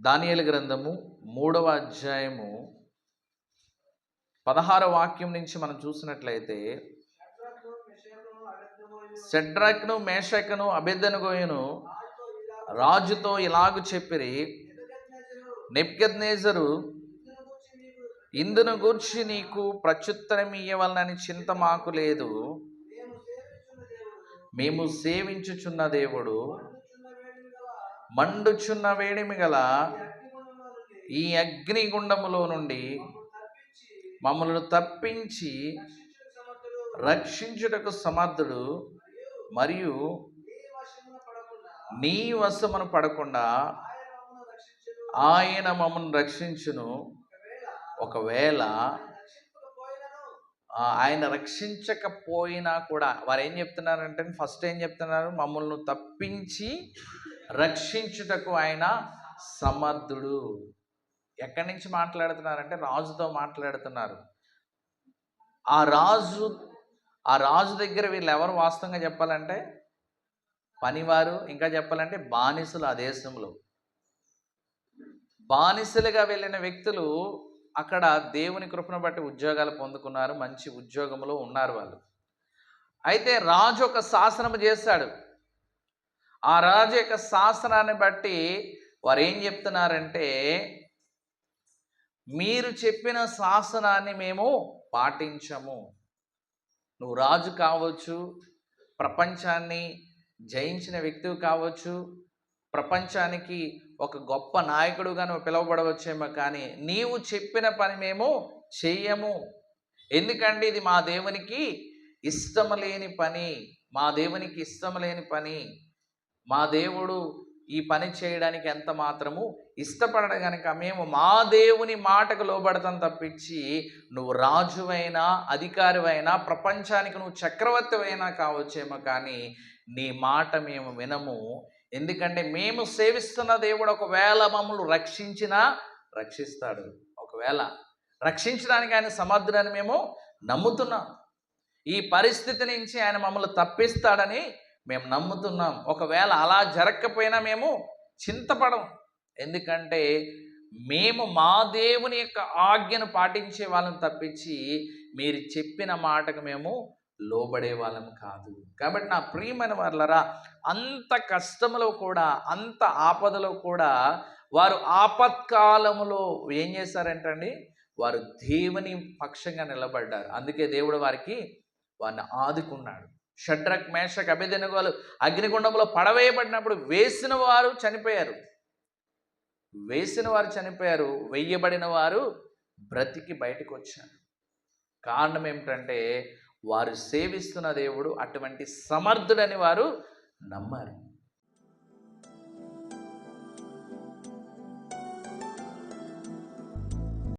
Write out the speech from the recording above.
దానియలు గ్రంథము మూడవ అధ్యాయము పదహార వాక్యం నుంచి మనం చూసినట్లయితే సెడ్రక్ను మేషక్ను అభిద్దనుగోయును రాజుతో ఇలాగు చెప్పిరి నెప్గద్నేజరు ఇందును గూర్చి నీకు ప్రత్యుత్తరం ఇయ్యవలనని చింత మాకు లేదు. మేము సేవించుచున్న దేవుడు మండుచున్న వేడిమి గల ఈ అగ్నిగుండములో నుండి మమ్మల్ని తప్పించి రక్షించుటకు సమర్థుడు మరియు నీ వశమును పడకుండా ఆయన మమ్మల్ని రక్షించును. ఒకవేళ ఆయన రక్షించకపోయినా కూడా వారు ఏం చెప్తున్నారంటే ఫస్ట్ ఏం చెప్తున్నారు? మమ్మల్ని తప్పించి రక్షించుటకు ఆయన సమర్థుడు. ఎక్కడి నుంచి మాట్లాడుతున్నారంటే రాజుతో మాట్లాడుతున్నారు. ఆ రాజు ఆ రాజు దగ్గర వీళ్ళు ఎవరు వాస్తవంగా చెప్పాలంటే? పనివారు ఇంకా చెప్పాలంటే బానిసలు ఆ దేశంలో. బానిసలుగా వెళ్ళిన వ్యక్తులు అక్కడ దేవుని కృపను బట్టి ఉద్యోగాలు పొందుకున్నారు మంచి ఉద్యోగంలో ఉన్నారు వాళ్ళు. అయితే రాజు ఒక శాసనం చేశాడు. ఆ రాజు యొక్క శాసనాన్ని బట్టి వారు ఏం చెప్తున్నారంటే మీరు చెప్పిన శాసనాన్ని మేము పాటించము. నువ్వు రాజు కావచ్చు ప్రపంచాన్ని జయించిన వ్యక్తివి కావచ్చు ప్రపంచానికి ఒక గొప్ప నాయకుడుగా నువ్వు పిలువబడవచ్చేమో కానీ నీవు చెప్పిన పని మేము చెయ్యము ఎందుకంటే ఇది మా దేవునికి ఇష్టం లేని పని? మా దేవునికి ఇష్టం లేని పని? మా దేవుడు ఈ పని చేయడానికి ఎంత మాత్రము ఇష్టపడడం కనుక మేము మా దేవుని మాటకు లోబడతాం తప్పించి నువ్వు రాజువైనా అధికారివైనా ప్రపంచానికి నువ్వు చక్రవర్తివైనా కావచ్చేమో కానీ నీ మాట మేము వినము. ఎందుకంటే మేము సేవిస్తున్న దేవుడు ఒకవేళ మమ్మల్ని రక్షించినా రక్షిస్తాడు. ఒకవేళ రక్షించడానికి ఆయన సమర్థుడని మేము నమ్ముతున్నాం. ఈ పరిస్థితి నుంచి ఆయన మమ్మల్ని తప్పిస్తాడని మేము నమ్ముతున్నాం. ఒకవేళ అలా జరగకపోయినా మేము చింతపడం. ఎందుకంటే మేము మా దేవుని యొక్క ఆజ్ఞను పాటించే వాళ్ళని తప్పించి మీరు చెప్పిన మాటకు మేము లోబడే వాళ్ళం కాదు. కాబట్టి నా ప్రియమైన వాళ్ళరా అంత కష్టంలో కూడా అంత ఆపదలో కూడా వారు ఆపత్కాలములో ఏం చేశారంటండి? వారు దేవుని పక్షంగా నిలబడ్డారు. అందుకే దేవుడు వారికి వారిని ఆదుకున్నాడు. షడ్రక్ మేషక్ అభిదనగోలు అగ్నిగుండంలో పడవేయబడినప్పుడు వేసిన వారు చనిపోయారు. వేసిన వారు చనిపోయారు వెయ్యబడిన వారు బ్రతికి బయటకు వచ్చారు కారణం ఏమిటంటే వారు సేవిస్తున్న దేవుడు అటువంటి సమర్థుడని వారు నమ్మారు.